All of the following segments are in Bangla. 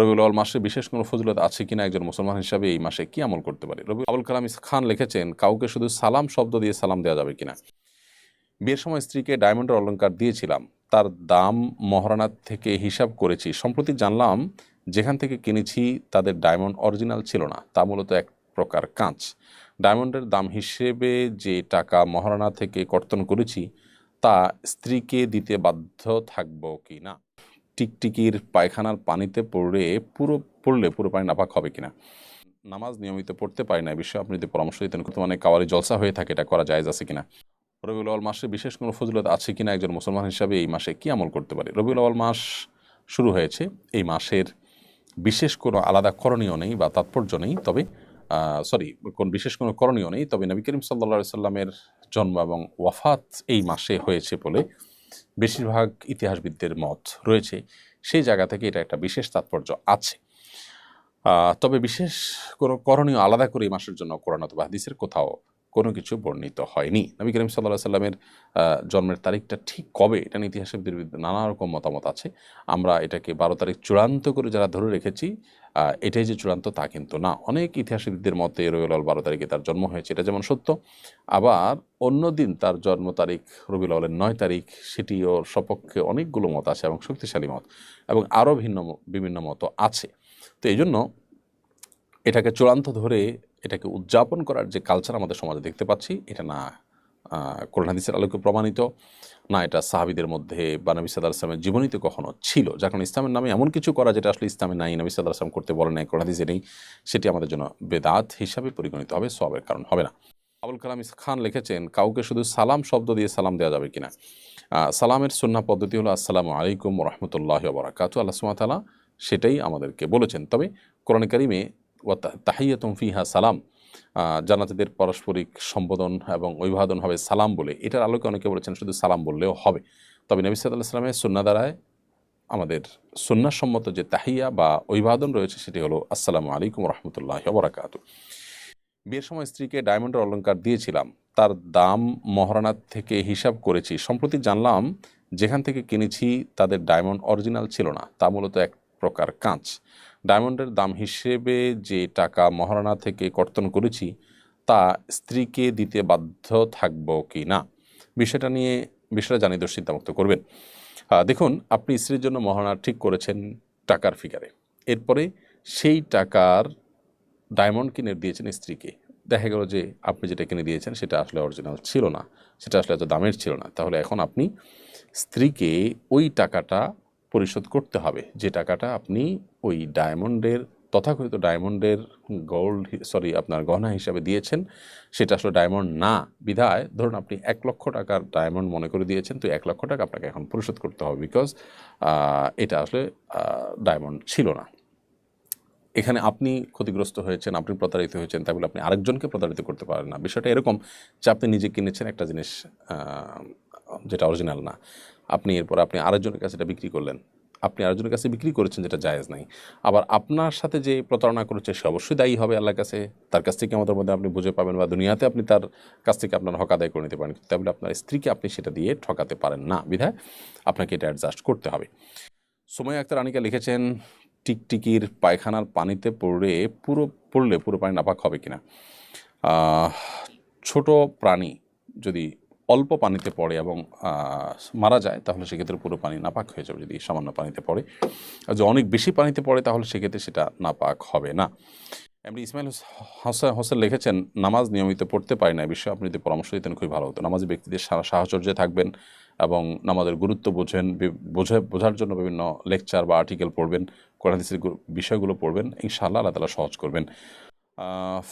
রবিউল আউ্ল মাসে বিশেষ কোনো ফজিলত আছে কিনা একজন মুসলমান হিসাবে এই মাসে কি আমল করতে পারে? রবি আবুল কালাম খান লিখেছেন, কাউকে শুধু সালাম শব্দ দিয়ে সালাম দেওয়া যাবে কিনা? বিয়ের সময় স্ত্রীকে ডায়মন্ডের অলঙ্কার দিয়েছিলাম, তার দাম মহারানার থেকে হিসাব করেছি। সম্প্রতি জানলাম, যেখান থেকে কিনেছি তাদের ডায়মন্ড অরিজিনাল ছিল না, তা মূলত এক প্রকার কাঁচ। ডায়মন্ডের দাম হিসেবে যে টাকা মহারানা থেকে কর্তন করেছি, তা স্ত্রীকে দিতে বাধ্য থাকব কি না টিকটিকির পায়খানার পানিতে পড়ে, পুরো পড়লে পুরো পানি নাপাক হবে কিনা? নামাজ নিয়মিত পড়তে পারি না বিষয়ে আপনি যদি পরামর্শ দিতেন মানে কাওয়ারি জলসা হয়ে থাকে, এটা করা জায়েজ আছে কিনা? রবিউল আওয়াল মাসে বিশেষ কোনো ফজিলত আছে কিনা একজন মুসলমান হিসাবে এই মাসে কি আমল করতে পারে? রবিউল আওয়াল মাস শুরু হয়েছে, এই মাসের বিশেষ কোনো আলাদা করণীয় নেই বা তাৎপর্য নেই, তবে সরি, কোন বিশেষ কোনো করণীয় নেই, তবে নবী করিম সাল্লা সাল্লামের জন্ম এবং ওয়াফাত এই মাসে হয়েছে বলে বেশিরভাগ ইতিহাসবিদদের মত রয়েছে, সেই জায়গা থেকে এটা একটা বিশেষ তাৎপর্য আছে। তবে বিশেষ কোনো করণীয় আলাদা করে এই মাসের জন্য কোরআন অথবা হাদিসের কোথাও কোনো কিছু বর্ণিত হয়নি। নবী করিম সাল্লাহ সাল্লামের জন্মের তারিখটা ঠিক কবে, এটা নিয়ে ইতিহাসবিদদের বিরুদ্ধে নানা রকম মতামত আছে। আমরা এটাকে বারো তারিখ চূড়ান্ত করে যারা ধরে রেখেছি এটাই যে চূড়ান্ত তা কিন্তু না। অনেক ইতিহাসবিদদের মতে রবিউল বারো তারিখে তার জন্ম হয়েছে, এটা যেমন সত্য। আবার অন্য দিন তার জন্ম তারিখ রবিউল আউলের নয় তারিখ, সেটিও সপক্ষে অনেকগুলো মত আছে এবং শক্তিশালী মত এবং আরও ভিন্ন বিভিন্ন মত আছে। তো এই জন্য এটাকে চূড়ান্ত ধরে এটাকে উদযাপন করার যে কালচার আমাদের সমাজে দেখতে পাচ্ছি, এটা না কোরআন হাদিসের আলোকে প্রমাণিত, না এটা সাহাবিদের মধ্যে বা নবী সাদা আসলামের জীবনীতে কখনো ছিল। যার কারণে ইসলামের নামে এমন কিছু করা যেটা আসলে ইসলামে নাই, নবী সাদা আসলাম করতে বলে নাই, কোরআন হাদিসে নেই, সেটি আমাদের জন্য বেদাত হিসাবে পরিগণিত হবে সবের কারণ হবে না। আবুল কালাম খান লিখেছেন, কাউকে শুধু সালাম শব্দ দিয়ে সালাম দেওয়া যাবে কিনা? সালামের সুন্না পদ্ধতি হলো, আসসালামু আলাইকুম রহমতুল্লাহ বরাকাতু আল্লাহ সুমাতালা সেটাই আমাদেরকে বলেছেন। তবে কোরআন কারিমে তাহিয়াতুম ফিহা সালাম। আহ, জান্নাতীদের পারস্পরিক সম্বোধন এবং অভিবাদন হবে সালাম বলে। এটার আলোকে অনেকে বলেছেন শুধু সালাম বললেও হবে। তবে নবী সাল্লাহ সাল্লামের সুন্না দ্বারায় আমাদের সুন্নাসম্মত যে তাহিয়া বা অভিবাদন রয়েছে সেটি হলো আসসালামু আলাইকুম রহমতুল্লাহ বরাকাতু বিয়ের সময় স্ত্রীকে ডায়মন্ডের অলংকার দিয়েছিলাম। তার দাম মহারানার থেকে হিসাব করেছি। সম্প্রতি জানলাম যেখান থেকে কিনেছি তাদের ডায়মন্ড অরিজিনাল ছিল না। তা মূলত এক প্রকার কাঁচ। ডায়মন্ডের দাম হিসেবে যে টাকা মহারানা থেকে কর্তন করেছি, তা স্ত্রীকে দিতে বাধ্য থাকব কি না? বিষয়টা নিয়ে, বিষয়টা জানিয়ে চিন্তামুক্ত করবেন। দেখুন, আপনি স্ত্রীর জন্য মহারানা ঠিক করেছেন টাকার ফিগারে এরপরে সেই টাকার ডায়মন্ড কিনে দিয়েছেন স্ত্রীকে। দেখা গেল যে আপনি যেটা কিনে দিয়েছেন, সেটা আসলে অরিজিনাল ছিল না। সেটা আসলে এত দামের ছিল না। তাহলে এখন আপনি স্ত্রীকে ওই টাকাটা পরিশোধ করতে হবে। যে টাকাটা আপনি ওই ডায়মন্ডের, তথাকথিত ডায়মন্ডের গোল্ড সরি আপনার গহনা হিসাবে দিয়েছেন, সেটা আসলে ডায়মন্ড না। বিধায় ধরুন আপনি এক লক্ষ টাকার ডায়মন্ড মনে করে দিয়েছেন, তো এক লক্ষ টাকা আপনাকে এখন পরিশোধ করতে হবে বিকজ এটা আসলে ডায়মন্ড ছিল না। এখানে আপনি ক্ষতিগ্রস্ত হয়েছেন, আপনি প্রতারিত হয়েছেন, তাই বলে আপনি আরেকজনকে প্রতারিত করতে পারেন না। বিষয়টা এরকম যে আপনি নিজে কিনেছেন একটা জিনিস যেটা অরিজিনাল না। আপনি এরপর আপনি আরেকজনের কাছে এটা বিক্রি করলেন। আপনি আরেকজনের কাছে বিক্রি করেছেন যেটা জায়েজ নাই। আবার আপনার সাথে যে প্রতারণা করেছে, সে অবশ্যই দায়ী হবে আল্লাহর কাছে। তার কাছ থেকে আমাদের মধ্যে আপনি বুঝে পাবেন বা দুনিয়াতে আপনি তার কাছ থেকে আপনার হক আদায় করে নিতে পারেন। তাই বলে আপনার স্ত্রীকে আপনি সেটা দিয়ে ঠকাতে পারেন না। বিধায় আপনাকে এটা অ্যাডজাস্ট করতে হবে। সময় আক্তার আনিকা লিখেছেন, টিকটিকির পায়খানার পানিতে পড়ে পুরো, পড়লে পুরো পানি নাপাক হবে কিনা? ছোট প্রাণী যদি অল্প পানিতে পড়ে এবং মারা যায়, তাহলে সেক্ষেত্রে পুরো পানি নাপাক হয়ে যাবে। যদি সামান্য পানিতে পড়ে। আর যদি অনেক বেশি পানিতে পড়ে, তাহলে সেক্ষেত্রে সেটা নাপাক হবে না। এমনি ইসমাইল হোস- হোসেন হোসেন লিখেছেন, নামাজ নিয়মিত পড়তে পারি না এই বিষয়ে আপনি যদি পরামর্শ দিতেন, খুবই ভালো হতো। নামাজি ব্যক্তিদের সারা সাহচর্যে থাকবেন এবং নামাজের গুরুত্ব বোঝেন বোঝা, বোঝার জন্য বিভিন্ন লেকচার বা আর্টিকেল পড়বেন, কোরআন বিষয়গুলো পড়বেন। ইনশাআল্লাহ আল্লাহ তালা সহজ করবেন।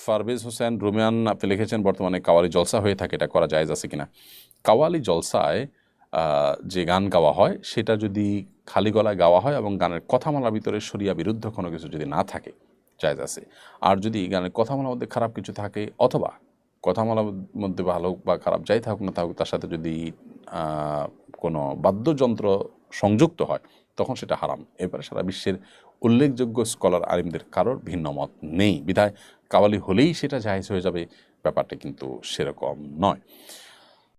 ফারবেজ হোসেন, রুমিয়ান, আপনি লিখেছেন বর্তমানে কাওয়ালি জলসা হয়ে থাকে, এটা করা জায়েজ আছে কিনা? কাওয়ালি জলসায় যে গান গাওয়া হয়, সেটা যদি খালি গলায় গাওয়া হয় এবং গানের কথামালার ভিতরে সরিয়া বিরুদ্ধ কোনো কিছু যদি না থাকে, জায়েজ আছে। আর যদি গানের কথামালার মধ্যে খারাপ কিছু থাকে, অথবা কথামালার মধ্যে ভালো বা খারাপ যাই থাকুক না থাকুক, তার সাথে যদি কোনো বাদ্যযন্ত্র সংযুক্ত হয়, তখন সেটা হারাম। এবারে সারা বিশ্বের উল্লেখযোগ্য স্কলার আলিমদের কারোর ভিন্ন মত নেই। বিধায় কাওয়ালি হলেই সেটা জাহেজ হয়ে যাবে। ব্যাপারটা কিন্তু সেরকম নয়।